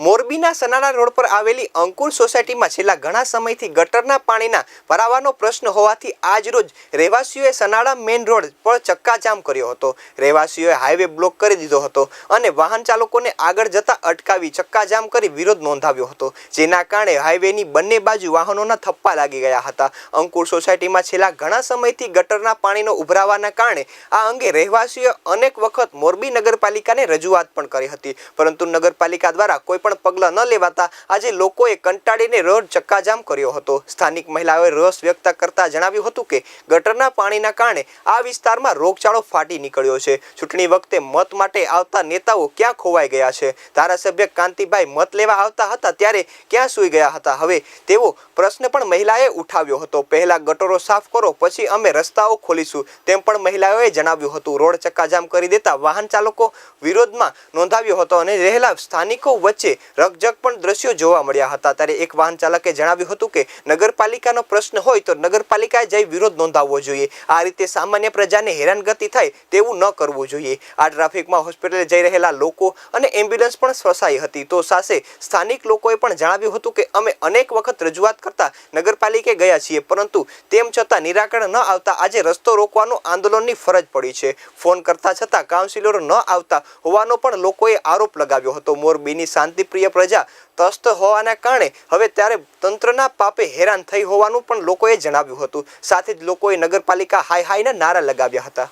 મોરબીના સનાડા રોડ પર આવેલી અંકુર સોસાયટીમાં છેલ્લા ઘણા સમયથી ગટરના પાણીના ભરાવાનો પ્રશ્ન હોવાથી આજ રોજ રહેવાસીઓએ સનાડા મેઇન રોડ પર ચક્કાજામ કર્યો હતો. રહેવાસીઓએ હાઈવે બ્લોક કરી દીધો હતો અને વાહન ચાલકોને આગળ જતા અટકાવી ચક્કાજામ કરી વિરોધ નોંધાવ્યો હતો, જેના કારણે હાઈવેની બંને બાજુ વાહનોના થપ્પા લાગી ગયા હતા. અંકુર સોસાયટીમાં છેલ્લા ઘણા સમયથી ગટરના પાણીનો ઉભરાવાના કારણે આ અંગે રહેવાસીઓએ અનેક વખત મોરબી નગરપાલિકાને રજૂઆત પણ કરી હતી. પરંતુ નગરપાલિકા દ્વારા કોઈ પણ પગલાં ન લેવાતા આજે લોકોએ કંટાળીને રોડ ચક્કાજામ કર્યો હતો. સ્થાનિક મહિલાઓએ રસ વ્યક્ત કરતા જણાવ્યું હતું કે, ગટરના પાણીના કારણે આ વિસ્તારમાં રોગચાળો ફાટી નીકળ્યો છે. ચૂંટણી વખતે મત માટે આવતા નેતાઓ ક્યાં ખોવાઈ ગયા છે? ધારાસભ્ય કાંતિભાઈ મત લેવા આવતા હતા ત્યારે ક્યાં સૂઈ ગયા હતા? હવે તેવો પ્રશ્ન પણ મહિલાએ ઉઠાવ્યો હતો. પહેલા ગટરો સાફ કરો, પછી અમે રસ્તાઓ ખોલીશું તેમ પણ મહિલાઓએ જણાવ્યું હતું. રોડ ચક્કાજામ કરી દેતા વાહન ચાલકો વિરોધમાં નોંધાવ્યો હતો અને રહેલા સ્થાનિકો વચ્ચે રકજક પણ દ્રશ્યો જોવા મળ્યા હતા. ત્યારે એક વાહન ચાલકે જણાવ્યું હતું કે, નગરપાલિકાનો પ્રશ્ન હોય તો નગરપાલિકાએ જઈ વિરોધ નોંધાવવો જોઈએ. આ રીતે સામાન્ય પ્રજાને હેરાનગતિ થાય તેવું ન કરવું જોઈએ. આ ટ્રાફિકમાં હોસ્પિટલે જઈ રહેલા લોકો અને એમ્બ્યુલન્સ પણ ફસાઈ હતી. તો સાથે સ્થાનિક લોકોએ પણ જણાવ્યું હતું કે, અમે અનેક વખત રજૂઆત કરતા નગરપાલિકે ગયા છીએ, પરંતુ તેમ છતાં નિરાકરણ ન આવતા આજે રસ્તો રોકવાનો આંદોલનની ફરજ પડી છે. ફોન કરતા છતાં કાઉન્સિલરો ન આવતા હોવાનો પણ લોકોએ આરોપ લગાવ્યો હતો. મોરબીની શાંતિપ્રિય પ્રજા તસ્ત હોવાના કારણે હવે ત્યારે તંત્રના પાપે હેરાન થઈ હોવાનું પણ લોકોએ જણાવ્યું હતું. સાથે જ લોકોએ નગરપાલિકા હાય હાયના નારા લગાવ્યા હતા.